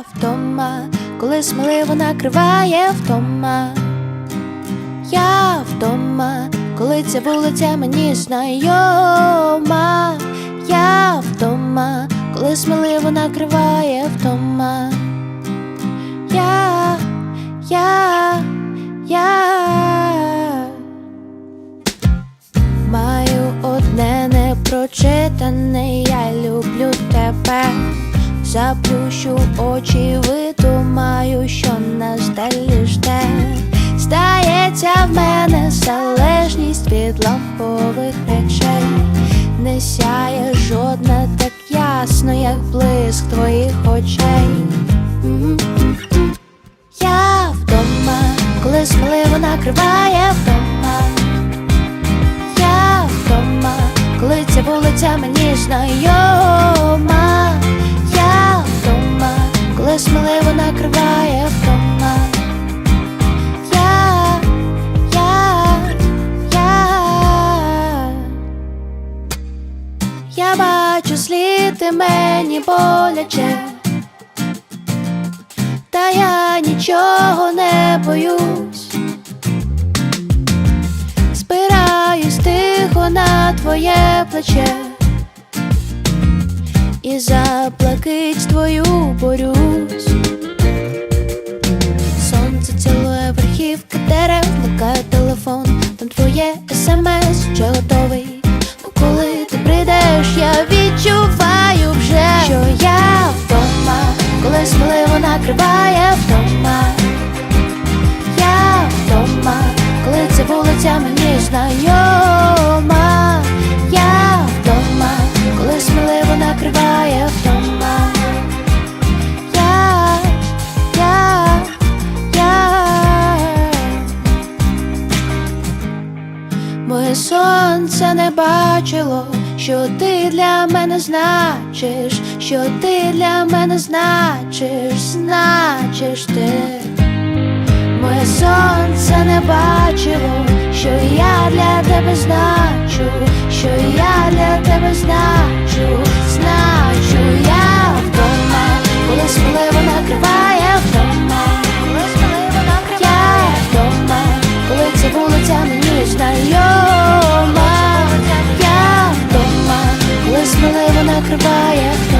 Вдома, коли сміливо накриває вдома. Я вдома, коли ця вулиця мені знайома. Я вдома, коли сміливо накриває вдома. Я, я, я маю одне непрочитане, я люблю тебе. Заплющу очі, видумаю, що нас далі жде. Здається, в мене залежність від лампових речей. Не сяє жодна так ясно, як блиск твоїх очей. Я вдома, коли сміливо накриває вдома. Я вдома, коли ця вулиця мені знайома. Я бачу слід мені боляче. Та я нічого не боюсь. Спираюсь тихо на твоє плече і заплакить твою борюсь. Знайома. Я вдома, коли сміливо накриває вдома. Я, я, я. Моє сонце не бачило, що ти для мене значиш, що ти для мене значиш, значиш ти. Моє сонце не бачило, що я для тебе значу, що я для тебе значу, значу я вдома, коли сміли вона криває вдома, коли сміли вона криває вдома, коли ця вулиця мені знайома, я вдома, коли сміли вона криває вдома.